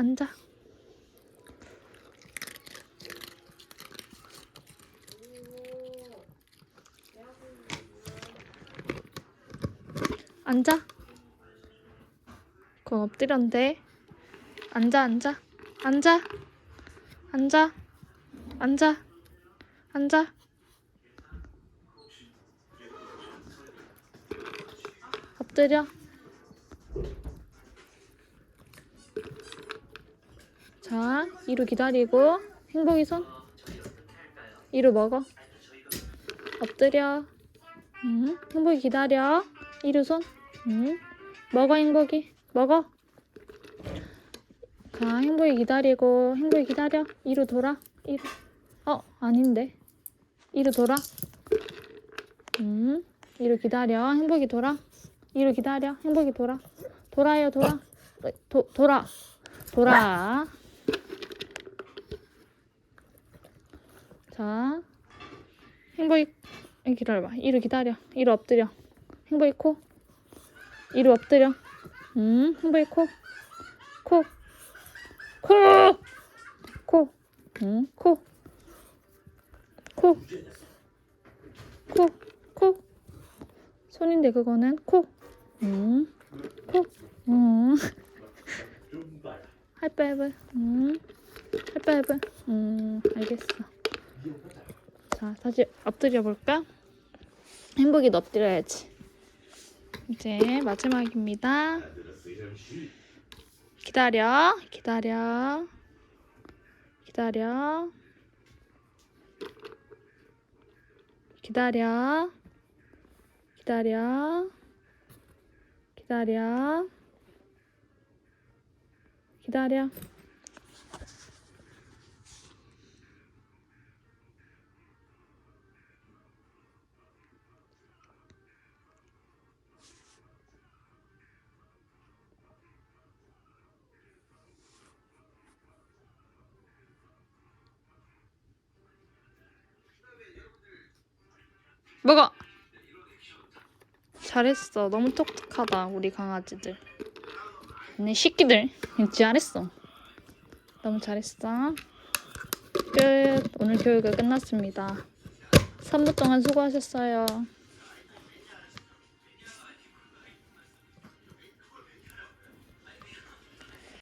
앉아. 앉아. 그건 엎드렸는데. 앉아, 앉아. 앉아. 앉아. 앉아. 앉아. 엎드려. 자, 이루 기다리고 행복이 손. 이루 먹어. 엎드려. 응, 행복이 기다려. 이루 손. 응. 먹어 행복이. 먹어. 자, 행복이 기다리고 행복이 기다려. 이루 돌아. 이루. 어, 아닌데. 이루 돌아. 음, 이루 기다려. 행복이 돌아. 이루 기다려. 행복이 돌아. 돌아요, 돌아. 어, 도, 돌아. 돌아. 자, 행복이 기다려봐. 이루 기다려. 이루 엎드려. 행복이 코. 이루 엎드려. 음, 행복이 코. 코. 코. 코. 음, 코. 코. 코. 코. 손인데 그거는 코. 음. 코. 음. 하이파이브. 음. 하이파이브. 음, 알겠어. 자, 다시 엎드려 볼까? 행복이도 엎드려야지. 이제 마지막입니다. 기다려, 기다려, 기다려, 기다려, 기다려, 기다려, 기다려. 먹어. 잘했어. 너무 똑똑하다 우리 강아지들. 네 새끼들 잘했어. 너무 잘했어. 끝. 오늘 교육이 끝났습니다. 3부 동안 수고하셨어요.